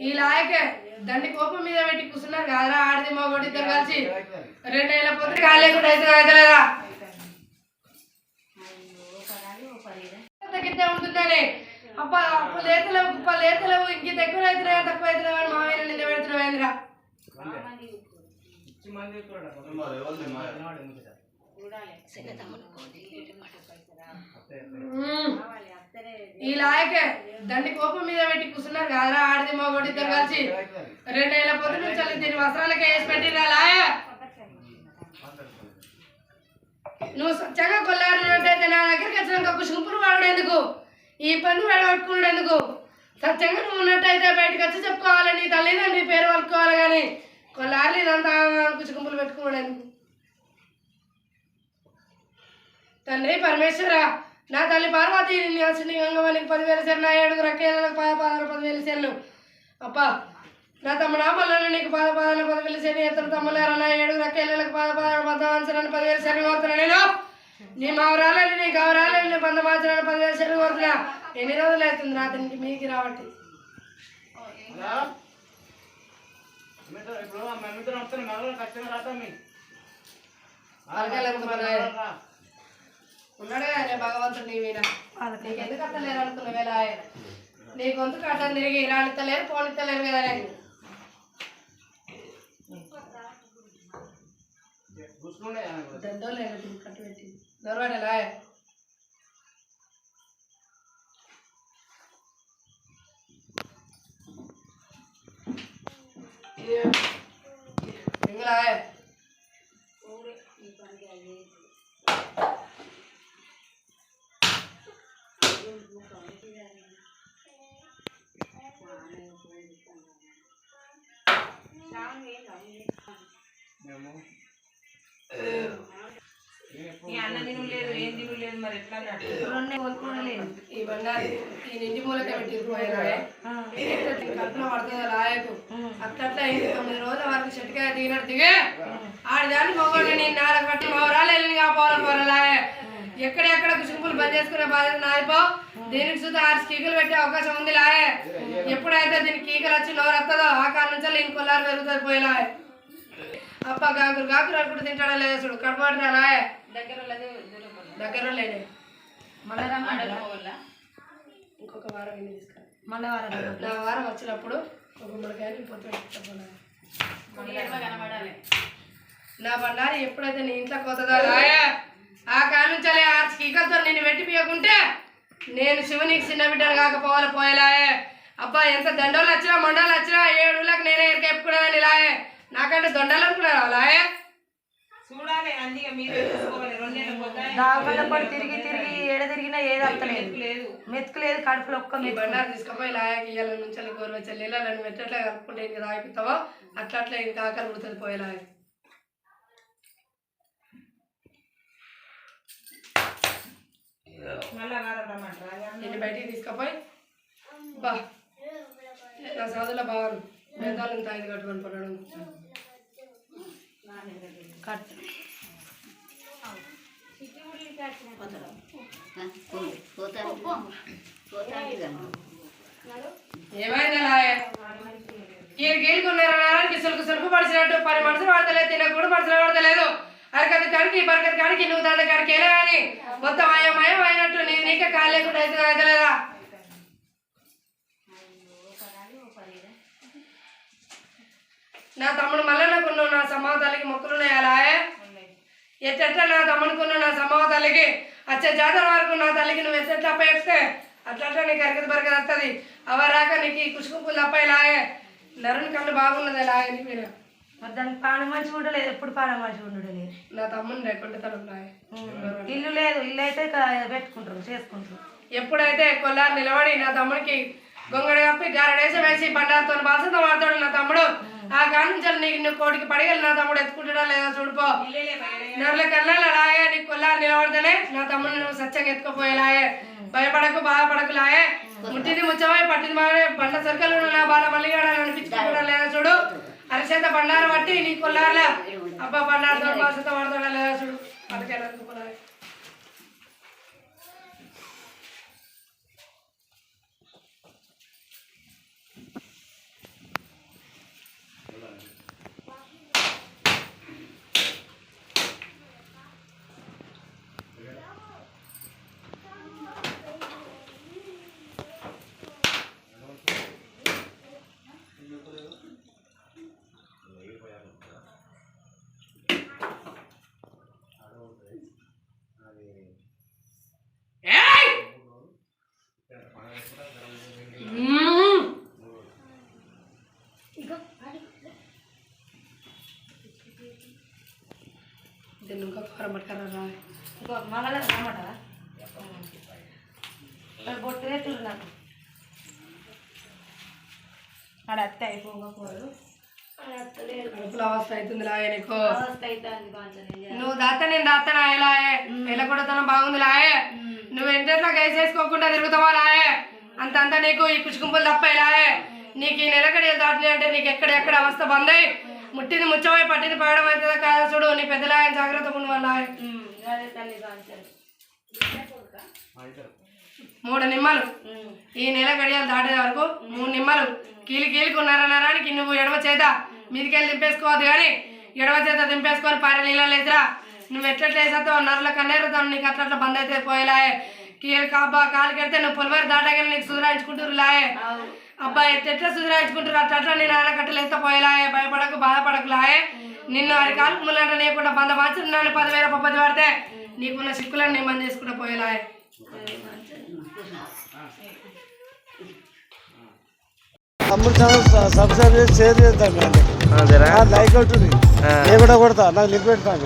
ఈ లాయకే దండి కోపం మీద పెట్టి కూర్చున్నారు కదరా ఆడిది మా ఒకటి ఇద్దరు కలిసి. రెండు వేల పొద్దు కాలేకుండా అయితే ఉంటుందని. అప్ప అప్పు లేతలేవు కుప్ప లేతలేవు ఇంక ఎక్కువ అవుతున్నాయా తక్కువ అవుతున్నావు అని మామయ్య ఉమ్. ఈ లాయకే దండి కోపం మీద పెట్టి కూర్చున్నారు కాదరా ఆడిది మా ఒకటి ఇద్దరు కలిసి. రెండు వేల పొద్దు నుంచి వెళ్ళి దీని వస్త్రాలకే వేసి పెట్టిరా లాయ నువ్వు సత్యంగా కొల్లారంటే నా దగ్గరికి వచ్చినాక కుసుంపురు వాడేందుకు ఈ పని పట్టుకున్నాడు ఎందుకు? సత్యంగా నువ్వు ఉన్నట్టయితే బయటకు వచ్చి చెప్పుకోవాలి? నీ తల్లిదండ్రి పేరు పలుకోవాలి కానీ కొల్లారి ఇదంతా కుచుకుంపులు పెట్టుకున్నాడు తండ్రి పరమేశ్వర నా తల్లి పార్వతి నీ గంగవానికి పదివేల నా ఏడుగురు అక్కేళ్ళకు పాద పాదాలు పదివేల సెర్లు అప్ప నా తమ్ముడు ఆమలను నీకు పాద పాదాలు పదివేల సెర్లు ఇతర తమ్ములారా నా ఏడుగురు అక్కేళ్ళకు పాద పాదాలు బంధవాంచడానికి పదివేల సెర్లు కోరుతున్నా. నేను నీ మావరాలని నీ గౌరాలని నీ పదివేల సెర్లు కోరుతున్నా. ఎన్ని రోజులు అవుతుంది తండ్రి మీకు రావట్టి ఉన్నాడు కదా భగవంతుడు నీ మీద నీకు ఎందుకు అత్తలేరు అనుకున్నావు ఎలా నీ గొంతు కట్టం తిరిగి రానిత్తలేరు పోనిత్తలేరు కదా నేను దండో లేదు కట్టు పెట్టి దొరవాడేలా ఎంగలా ఈ అన్న తిను లేదు ఏం తిను లేదు మరి ఎట్లా అన్నట్టు ఈ బండారు ఈ నిండి మూలక పెట్టి కల్పన పడుతుంది రాయకు. అయింది. తొమ్మిది రోజుల వరకు చెట్టుకాయ దిగినట్టు దిగే. ఆడిదాన్ని మొగోడు నేను నాలుగు పట్టి మౌరాలు వెళ్ళి కాపోవాలి పోరాలాయే ఎక్కడెక్కడ బంద్ చేసుకునే బాధ్యత నాదిపో దీనికి చూస్తే ఆరు కీకలు పెట్టే అవకాశం ఉంది లాయే. ఎప్పుడైతే దీనికి కీకలు వచ్చి నోరు వస్తుందో ఆ కారణం నుంచి నేను కొల్లారు పెరుగుతుంది పోయేలాయే అప్ప గాకురు గాకురు అనుకుంటూ తింటాడా లేదా చూడు కడపడినా రాయే దగ్గర. దగ్గర లేనే మళ్ళీ ఇంకొక వారం తీసుకురా. మళ్ళీ వారం నా వారం వచ్చినప్పుడు ఒక మునకాయలు కనబడాలి. నా బండారి ఎప్పుడైతే నీ ఇంట్లో కొత్తదా రాయా ఆ కానుంచలే ఆ కీకలతో నేను పెట్టిపోయకుంటే నేను శివునికి చిన్న బిడ్డను కాకపోవాలి పోయేలాయే. అబ్బా ఎంత దండోలు వచ్చినా మండలు వచ్చినా ఏడులకు నేనే ఎరక ఎప్పుకునేదాన్ని లాయే. నాకంటే దొండలు అనుకున్నారా లాయే. చూడాలి అందుకే మీరు తిరిగి తిరిగి ఏడ తిరిగినా ఏది అత్తలేదు. లేదు. మెతుకు లేదు కడుపులో ఒక్క మెతుకు. బండారు తీసుకుపోయి లాయకి ఇయ్యాల నుంచి గోరువెచ్చలు నీళ్ళ నన్ను ఎట్లా కలుపుకుంటే ఇంక తాగిపిస్తావో అట్లా అట్లా ఇంకా ఆకలి పుడుతుంది పోయేలాగే మళ్ళా వారం రమ్మంటారా నేను బయటికి తీసుకుపోయి బా. నా చదువుల బాగా వేదాలు ఇంత ఐదు కట్టుకొని పడడం కట్. ఏమైంది లాయే ఈ గీలుకున్నారా కిసులకు సులుపు పడిచినట్టు పది మనుషులు పడతలేదు తినక కూడా మనుషులు పడతలేదు అరకది కాడికి బరకది నువ్వు దండ కాడికి వెళ్ళా కానీ మొత్తం అయ్యమయం అయినట్టు నేను నీకే కాలు లేకుండా అయితే అవుతలేదా నా తమ్ముడు మల్లన్నకున్నావు నా సమావతాలకి మొక్కులున్నాయి అలా లాయే? ఎట్ట నా తమ్ముడుకున్న నా సమావతాలకి అచ్చే జాతర వరకు నా తల్లికి నువ్వు ఎట్లా అప్ప చెప్తే? అట్లా నీకు అరగది బరగది వస్తుంది అవరాక నీకు ఈ కుసుకుంపులు అప్పాయి లాయే. నరుని కళ్ళు బాగున్నది లాయే నీ మీద. దానికి పానం మంచిగా ఉండలేదు. ఎప్పుడు పానం మంచిగా ఉండడు? నా తమ్ముని తను లాయే ఇల్లు లేదు ఇల్లు అయితే పెట్టుకుంటారు చేసుకుంటారు. ఎప్పుడైతే కొల్లారు నిలబడి నా తమ్ముడికి గొంగడి కప్పి గారడేసి వేసి బండారుతో బాసంతో వాడతాడు నా తమ్ముడు ఆ కాడి నుంచి నీకు నువ్వు కోటికి పడిగలి నా తమ్ముడు ఎత్తుకుంటాడా లేదా చూడిపో నర్ల కన్నా లాగే నీకు కొల్లారు నిలబడితేనే నా తమ్ముడు నువ్వు సత్యంగా ఎత్తుకుపోయేలాగే. భయపడకు బాధపడకు లాగే. ముట్టింది ముచ్చమై పట్టింది మాడే బండ సరుకలు నా బాల లేదా చూడు చేత బండారు పట్టి నీ కొల్లారులా. అబ్బా బండారుతో బాసంతో వాడతాడా లేదా చూడు. పట్టుకెళ్ళాలి కూర పట్టుకరా ఇంకో మగల రమ్మట బొట్టు పెట్టుడు నాకు. ఆడ అత్త కూరలు నువ్వు దాత నేను దాతనా లాయే వెళ్ళకూడతనం బాగుంది లాయే నువ్వు ఎంతెట్లా గైసేసుకోకుండా తిరుగుతావా లాయే అంతంత నీకు ఈ కుచుకుంపులు తప్ప లాయే నీకు ఈ నెలకడి దాటలే అంటే నీకు ఎక్కడెక్కడ అవస్థ బందై? ముట్టింది ముచ్చమై పట్టింది పడడం అవుతుందా కాదా చూడు నీ పెద్దలాయన జాగ్రత్త వాళ్ళ తల్లి కొంచెం మూడు నిమ్మలు. ఈ నెల గడియలు దాటే వరకు మూడు నిమ్మలు. కీలి కీలికి ఉన్నారనరానికి నువ్వు ఎడమ చేత మీదికెళ్ళి దింపేసుకోవద్దు కానీ ఎడమ చేత దింపేసుకొని పార నీళ్ళు లేదురా. నువ్వు ఎట్లెట్లా వేసేస్తావు నర్రల కన్నేరుతావు నీకు అట్లా అట్లా బంద్ అయితే పోయేలాయే. కీలు కాబా కాలు కెడితే నువ్వు పులివారి దాటగానే నీకు సుధరాయించుకుంటారు లాయే అబ్బా ఎట్లా సుధరాయించుకుంటారు అట్లా అట్లా నేను ఆయన కట్టలు వేస్తే పోయేలాయే? భయపడకు బాధపడకు లాయే నిన్ను అరి కాలు ముళ్ళంట నీకుండా బంద మార్చి నన్ను పదివేల పప్పది పడితే నీకున్న సిక్కులను నిమ్మని చేసుకుంటూ పోయేలాయే. తమ్ముడు ఛానల్ సబ్స్క్రైబ్ చేసి షేర్ చేద్దాం లైక్ అవుతుంది. నేను కూడా కొడతా నాకు లింక్ పెడతాను